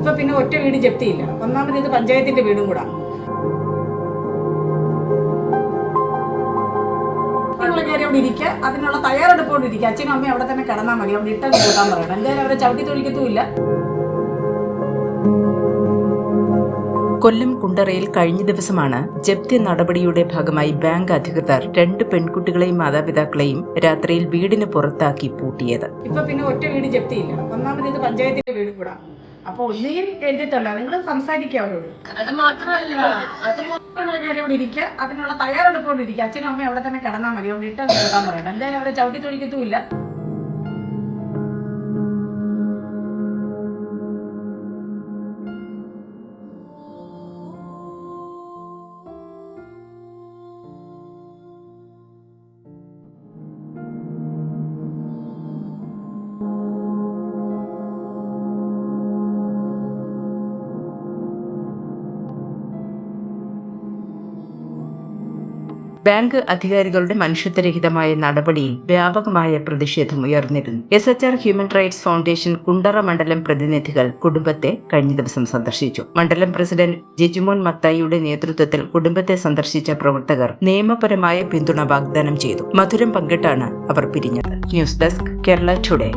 ഇപ്പൊ പിന്നെ ഒറ്റ വീട് ജപ്തിയില്ല. ഒന്നാമത് ഇത് പഞ്ചായത്തിന്റെ വീടും കൂടാ. കയറി അവിടെ ഇരിക്കുക അതിനുള്ള തയ്യാറെടുപ്പോടെ ഇരിക്കുക അച്ഛനും അമ്മയും അവിടെ തന്നെ കിടന്നാൽ മതി. അവിടെ ഇട്ടങ്ങ് കൂട്ടാൻ പറയണം. എന്തായാലും അവരെ ചവിട്ടി തൊഴിക്കത്തുമില്ല കൊല്ലം കുണ്ടറയിൽ കഴിഞ്ഞ ദിവസമാണ് ജപ്തി നടപടിയുടെ ഭാഗമായി ബാങ്ക് അധികൃതർ രണ്ട് പെൺകുട്ടികളെയും മാതാപിതാക്കളെയും രാത്രിയിൽ വീടിന് പുറത്താക്കി പൂട്ടിയത്. ഇപ്പൊ പിന്നെ ഒറ്റ വീട് ജപ്തിയില്ല. ഒന്നാമത് ഇത് പഞ്ചായത്തിന്റെ വീട് കൂടാ. അപ്പൊ ഒന്നുകിൽ എഴുതിത്തല്ല നിങ്ങൾ സംസാരിക്കുക അവരോട്. അത് മാത്രമല്ല അത് നിങ്ങൾ കയറി അവിടെ ഇരിക്കുക അതിനുള്ള തയ്യാറെടുപ്പോടെ ഇരിക്കുക. അച്ഛനും അമ്മയും അവിടെ തന്നെ കിടന്നാൽ മതി. അവിടെ ഇട്ടാൽ പറയണ്ട പറയണം എന്തായാലും അവരെ ചവിട്ടി തൊഴിക്കത്തുമില്ല. ബാങ്ക് അധികാരികളുടെ മനുഷ്യത്വരഹിതമായ നടപടിയിൽ വ്യാപകമായ പ്രതിഷേധം ഉയർന്നിരുന്നു. S H R human rights foundation Kundara മണ്ഡലം പ്രതിനിധികൾ കുടുംബത്തെ കഴിഞ്ഞ ദിവസം സന്ദർശിച്ചു. മണ്ഡലം പ്രസിഡന്റ് ജിജുമോൻ മത്തായിയുടെ നേതൃത്വത്തിൽ കുടുംബത്തെ സന്ദർശിച്ച പ്രവർത്തകർ നിയമപരമായ പിന്തുണ വാഗ്ദാനം ചെയ്തു. മധുരം പങ്കിട്ടാണ് അവർ പിരിഞ്ഞത്. News desk Kerala today.